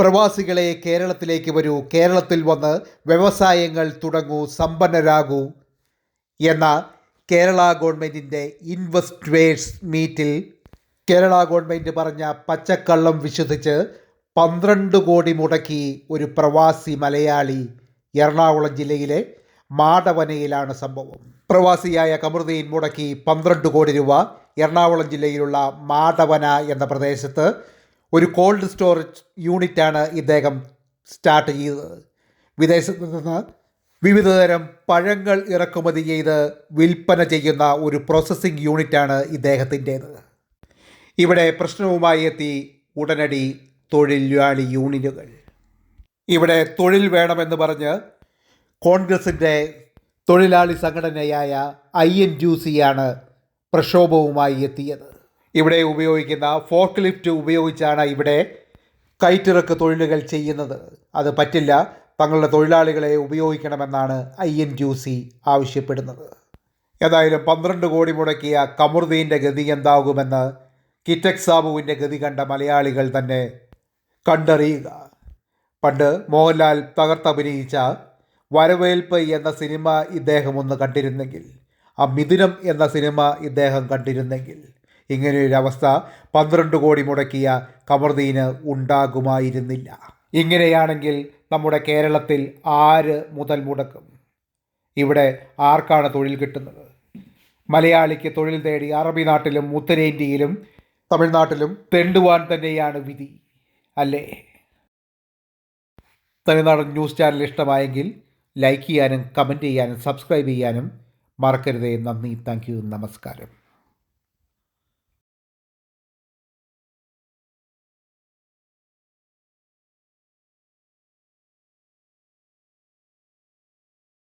പ്രവാസികളെ കേരളത്തിലേക്ക് വരൂ. കേരളത്തിൽ വന്ന് വ്യവസായങ്ങൾ തുടങ്ങൂ സമ്പന്നരാകൂ എന്ന കേരള ഗവൺമെന്റിന്റെ ഇൻവെസ്റ്റേഴ്സ് മീറ്റിൽ കേരള ഗവൺമെന്റ് പറഞ്ഞ പച്ചക്കള്ളം വിശ്വസിച്ച് പന്ത്രണ്ട് കോടി മുടക്കി ഒരു പ്രവാസി മലയാളി എറണാകുളം ജില്ലയിലെ മാടവനയിലാണ് സംഭവം. പ്രവാസിയായ കമറുദ്ദീൻ മുടക്കി പന്ത്രണ്ട് കോടി രൂപ എറണാകുളം ജില്ലയിലുള്ള മാടവന എന്ന പ്രദേശത്ത് ഒരു കോൾഡ് സ്റ്റോറേജ് യൂണിറ്റാണ് ഇദ്ദേഹം സ്റ്റാർട്ട് ചെയ്തത്. വിദേശത്ത് നിന്ന് വിവിധതരം പഴങ്ങൾ ഇറക്കുമതി ചെയ്ത് വിൽപ്പന ചെയ്യുന്ന ഒരു പ്രോസസ്സിംഗ് യൂണിറ്റാണ് ഇദ്ദേഹത്തിന്റേത്. ഇവിടെ പ്രശ്നവുമായി എത്തി ഉടനടി തൊഴിലാളി യൂണിയനുകൾ ഇവിടെ തൊഴിൽ വേണമെന്ന് പറഞ്ഞ് കോൺഗ്രസിന്റെ തൊഴിലാളി സംഘടനയായ ഐ എൻ ജ്യൂസിയാണ് സിയാണ് പ്രക്ഷോഭവുമായി എത്തിയത്. ഇവിടെ ഉപയോഗിക്കുന്ന ഫോർക്ക് ലിഫ്റ്റ് ഉപയോഗിച്ചാണ് ഇവിടെ കയറ്റിറക്ക് തൊഴിലുകൾ ചെയ്യുന്നത്. അത് പറ്റില്ല. തങ്ങളുടെ തൊഴിലാളികളെ ഉപയോഗിക്കണമെന്നാണ് ഐ എൻ യു സി ആവശ്യപ്പെടുന്നത്. ഏതായാലും പന്ത്രണ്ട് കോടി മുടക്കിയ കമറുദ്ദീന്റെ ഗതി എന്താകുമെന്ന് കിറ്റക് സാബുവിന്റെ ഗതി കണ്ട മലയാളികൾ തന്നെ കണ്ടറിയുക. പണ്ട് മോഹൻലാൽ തകർത്തഭിനയിച്ച വരവേൽപ്പ് എന്ന സിനിമ ഇദ്ദേഹം ഒന്ന് കണ്ടിരുന്നെങ്കിൽ ആ മിഥുനം എന്ന സിനിമ ഇദ്ദേഹം കണ്ടിരുന്നെങ്കിൽ ഇങ്ങനെയൊരു അവസ്ഥ പന്ത്രണ്ട് കോടി മുടക്കിയ കമർദീന് ഉണ്ടാകുമായിരുന്നില്ല. ഇങ്ങനെയാണെങ്കിൽ നമ്മുടെ കേരളത്തിൽ ആര് മുതൽ മുടക്കും? ഇവിടെ ആർക്കാണ് തൊഴിൽ കിട്ടുന്നത്? മലയാളിക്ക് തൊഴിൽ തേടി അറബി നാട്ടിലും ഉത്തരേന്ത്യയിലും തമിഴ്നാട്ടിലും തെണ്ടുവാൻ തന്നെയാണ് വിധി അല്ലേ? തമിഴ്നാടൻ ന്യൂസ് ചാനൽ ഇഷ്ടമായെങ്കിൽ ലൈക്ക് ചെയ്യാനും കമന്റ് ചെയ്യാനും സബ്സ്ക്രൈബ് ചെയ്യാനും മറക്കരുതേ. നന്ദി. താങ്ക് നമസ്കാരം.